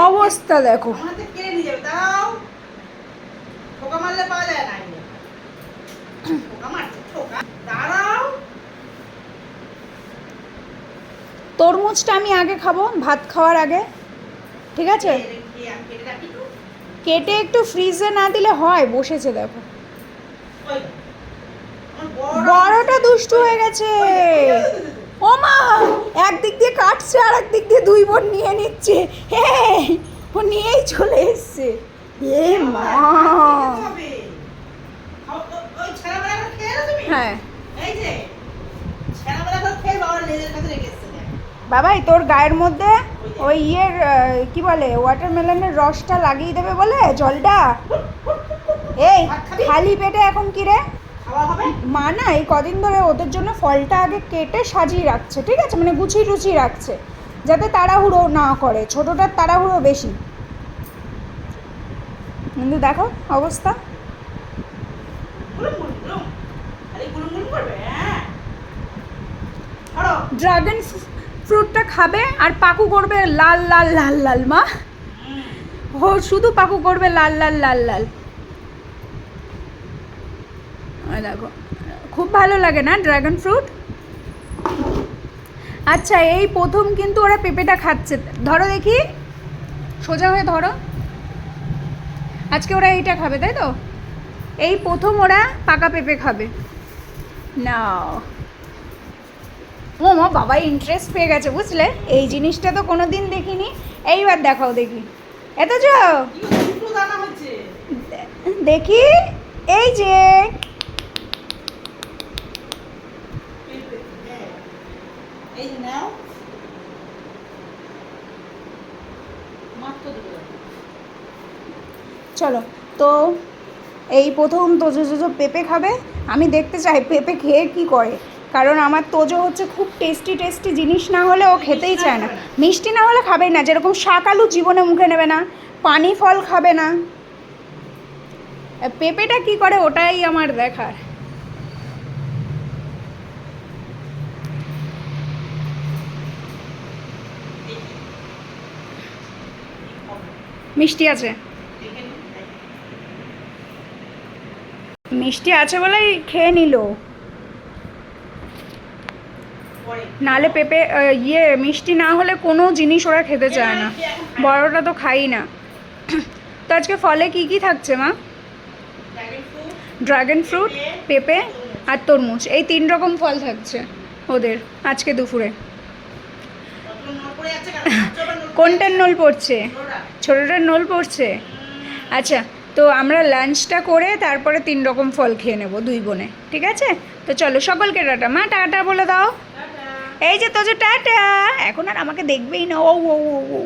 অবস্থা দেখো। তরমুজটা আমি আগে খাব ভাত খাওয়ার আগে। ঠিক আছে? কেটে একটু। ফ্রিজে না দিলে হয় বসেছে দেখো। বড়টা দুষ্টু হয়ে গেছে। ও মা একদিক দিয়ে কাটছে আর একদিক দিয়ে দুই বোন নিয়ে নিচ্ছে হে ও নিয়েই চলে এসছে এ মা? হ্যাঁ। বাবাই তোর গায়ের মধ্যে ওই ইয়ের কি বলে ওয়াটারমেলনের রসটা লাগিয়ে দেবে বলে জলটা এই খালি পেটে এখন কি রে? মা না এই কদিন ধরে ওদের জন্য ফলটা আগে কেটে সাজিয়ে রাখছে ঠিক আছে? মানে গুছিয়ে টুছিয়ে রাখছে যাতে তাড়াহুড়ো না করে ছোটোটার তাড়াহুড়ো বেশি। কিন্তু দেখো অবস্থা। হ্যাঁ। ড্রাগন ফ্রুটটা খাবে আর পাকু করবে লাল লাল লাল লাল মা। ও শুধু পাকু করবে লাল লাল লাল লাল। দেখো খুব ভালো লাগে না ড্রাগন ফ্রুট? আচ্ছা এই প্রথম কিন্তু ওরা পেঁপেটা খাচ্ছে। ধরো দেখি। সোজা হয়ে ধরো। আজকে ওরা এইটা খাবে তাই তো? এই প্রথম ওরা পাকা পেঁপে খাবে। না ও মা বাবা ইন্টারেস্ট পেয়ে গেছে বুঝলে? এই জিনিসটা তো কোনো দিন দেখিনি। এইবার দেখাও দেখি। এত যাও। দেখি। এই যে হ্যাঁ। এই যে নাও। মাত্র দুটো দানা। চলো, তো এই প্রথম তোজো তোজো পেঁপে খাবে। আমি দেখতে চাই পেঁপে খেয়ে কি করে। কারণ আমার তোজো হচ্ছে খুব টেস্টি টেস্টি জিনিস, না হলে ও খেতেই চায় না। মিষ্টি না হলে খাবেই না, যেরকম শাক আলু জীবনে মুখে নেবে না, পানি ফল খাবে না। পেঁপেটা কি করে, ওটাই আমার দেখার। মিষ্টি আছে। মিষ্টি আছে বলেই খেয়ে নিল। নালে পেঁপে ইয়ে মিষ্টি না হলে কোনো জিনিস ওরা খেতে চায় না। বড়টা তো খাই না। তো আজকে ফলে কি কি থাকছে মা? ড্রাগন ফ্রুট, পেঁপে আর তরমুজ। এই তিন রকম ফল থাকছে ওদের আজকে দুপুরে। কোনটার নোল পড়ছে। ছোটোটার নোল পড়ছে। আচ্ছা তো আমরা লাঞ্চটা করে তারপরে তিন রকম ফল খেয়ে নেব দুই বোনে ঠিক আছে? তো চলো সকলকে টাটা। মা টাটা বলে দাও। এই যে তোজো টাটা এখন আর আমাকে দেখবেই না। ও ও ও।